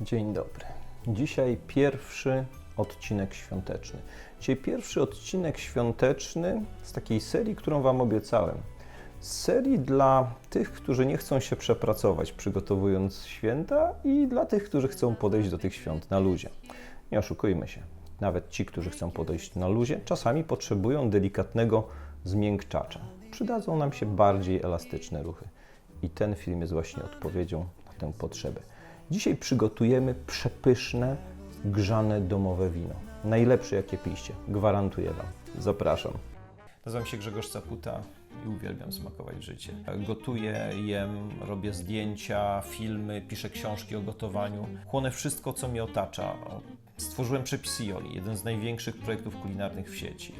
Dzień dobry. Dzisiaj pierwszy odcinek świąteczny. Dzisiaj pierwszy odcinek świąteczny z takiej serii, którą Wam obiecałem. Serii dla tych, którzy nie chcą się przepracować przygotowując święta i dla tych, którzy chcą podejść do tych świąt na luzie. Nie oszukujmy się. Nawet ci, którzy chcą podejść na luzie, czasami potrzebują delikatnego zmiękczacza. Przydadzą nam się bardziej elastyczne ruchy. I ten film jest właśnie odpowiedzią na tę potrzebę. Dzisiaj przygotujemy przepyszne, grzane domowe wino. Najlepsze, jakie piście. Gwarantuję Wam. Zapraszam. Nazywam się Grzegorz Caputa i uwielbiam smakować życie. Gotuję, jem, robię zdjęcia, filmy, piszę książki o gotowaniu. Chłonę wszystko, co mnie otacza. Stworzyłem Przepisy Joli, jeden z największych projektów kulinarnych w sieci.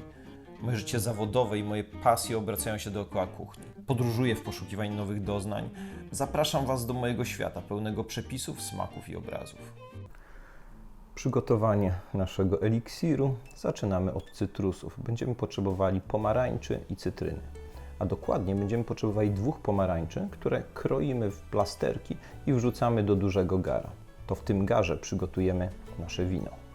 Moje życie zawodowe i moje pasje obracają się dookoła kuchni. Podróżuję w poszukiwaniu nowych doznań. Zapraszam Was do mojego świata pełnego przepisów, smaków i obrazów. Przygotowanie naszego eliksiru zaczynamy od cytrusów. Będziemy potrzebowali pomarańczy i cytryny. A dokładnie będziemy potrzebowali dwóch pomarańczy, które kroimy w plasterki i wrzucamy do dużego gara. To w tym garze przygotujemy nasze wino.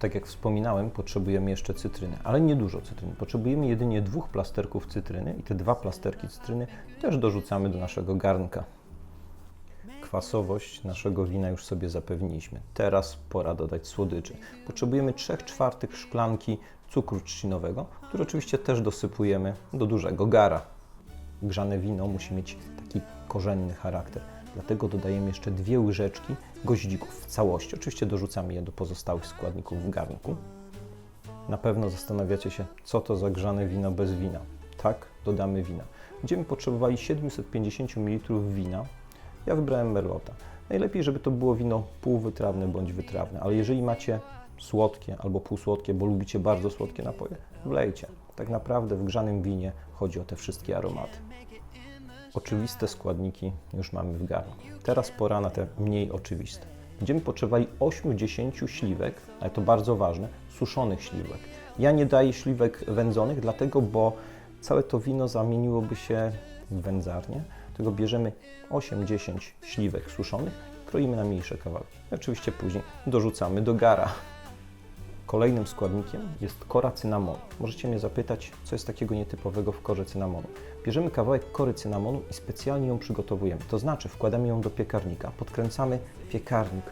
Tak jak wspominałem, potrzebujemy jeszcze cytryny, ale nie dużo cytryny. Potrzebujemy jedynie dwóch plasterków cytryny i te dwa plasterki cytryny też dorzucamy do naszego garnka. Kwasowość naszego wina już sobie zapewniliśmy. Teraz pora dodać słodyczy. Potrzebujemy 3 czwartych szklanki cukru trzcinowego, który oczywiście też dosypujemy do dużego gara. Grzane wino musi mieć taki korzenny charakter. Dlatego dodajemy jeszcze dwie łyżeczki goździków w całości. Oczywiście dorzucamy je do pozostałych składników w garnku. Na pewno zastanawiacie się, co to za grzane wino bez wina. Tak, dodamy wina. Będziemy potrzebowali 750 ml wina. Ja wybrałem merlota. Najlepiej, żeby to było wino półwytrawne bądź wytrawne, ale jeżeli macie słodkie albo półsłodkie, bo lubicie bardzo słodkie napoje, wlejcie. Tak naprawdę w grzanym winie chodzi o te wszystkie aromaty. Oczywiste składniki już mamy w garnku. Teraz pora na te mniej oczywiste. Będziemy potrzebowali 8-10 śliwek, ale to bardzo ważne, suszonych śliwek. Ja nie daję śliwek wędzonych, dlatego, bo całe to wino zamieniłoby się w wędzarnię. Dlatego bierzemy 8-10 śliwek suszonych, kroimy na mniejsze kawałki. Oczywiście później dorzucamy do gara. Kolejnym składnikiem jest kora cynamonu. Możecie mnie zapytać, co jest takiego nietypowego w korze cynamonu. Bierzemy kawałek kory cynamonu i specjalnie ją przygotowujemy. To znaczy wkładamy ją do piekarnika, podkręcamy piekarnik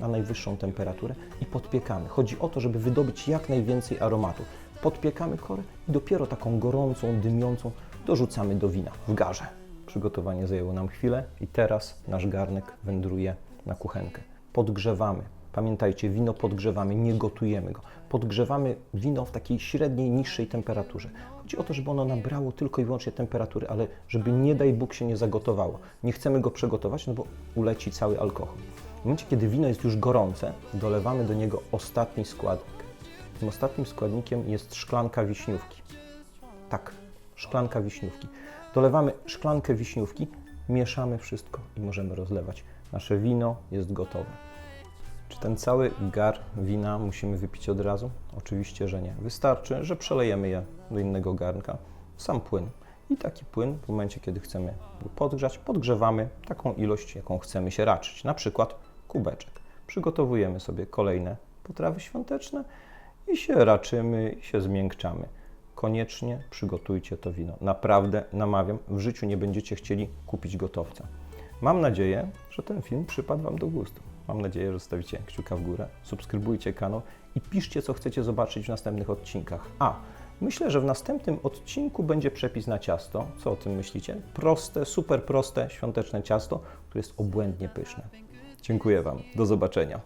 na najwyższą temperaturę i podpiekamy. Chodzi o to, żeby wydobyć jak najwięcej aromatu. Podpiekamy korę i dopiero taką gorącą, dymiącą dorzucamy do wina w garze. Przygotowanie zajęło nam chwilę i teraz nasz garnek wędruje na kuchenkę. Podgrzewamy. Pamiętajcie, wino podgrzewamy, nie gotujemy go. Podgrzewamy wino w takiej średniej, niższej temperaturze. Chodzi o to, żeby ono nabrało tylko i wyłącznie temperatury, ale żeby nie daj Bóg się nie zagotowało. Nie chcemy go przegotować, no bo uleci cały alkohol. W momencie, kiedy wino jest już gorące, dolewamy do niego ostatni składnik. Tym ostatnim składnikiem jest szklanka wiśniówki. Tak, szklanka wiśniówki. Dolewamy szklankę wiśniówki, mieszamy wszystko i możemy rozlewać. Nasze wino jest gotowe. Czy ten cały gar wina musimy wypić od razu? Oczywiście, że nie. Wystarczy, że przelejemy je do innego garnka, sam płyn. I taki płyn, w momencie, kiedy chcemy podgrzać, podgrzewamy taką ilość, jaką chcemy się raczyć. Na przykład kubeczek. Przygotowujemy sobie kolejne potrawy świąteczne i się raczymy, i się zmiękczamy. Koniecznie przygotujcie to wino. Naprawdę namawiam, w życiu nie będziecie chcieli kupić gotowca. Mam nadzieję, że ten film przypadł Wam do gustu. Mam nadzieję, że stawicie kciuka w górę, subskrybujcie kanał i piszcie, co chcecie zobaczyć w następnych odcinkach. A, myślę, że w następnym odcinku będzie przepis na ciasto. Co o tym myślicie? Proste, super proste, świąteczne ciasto, które jest obłędnie pyszne. Dziękuję Wam. Do zobaczenia.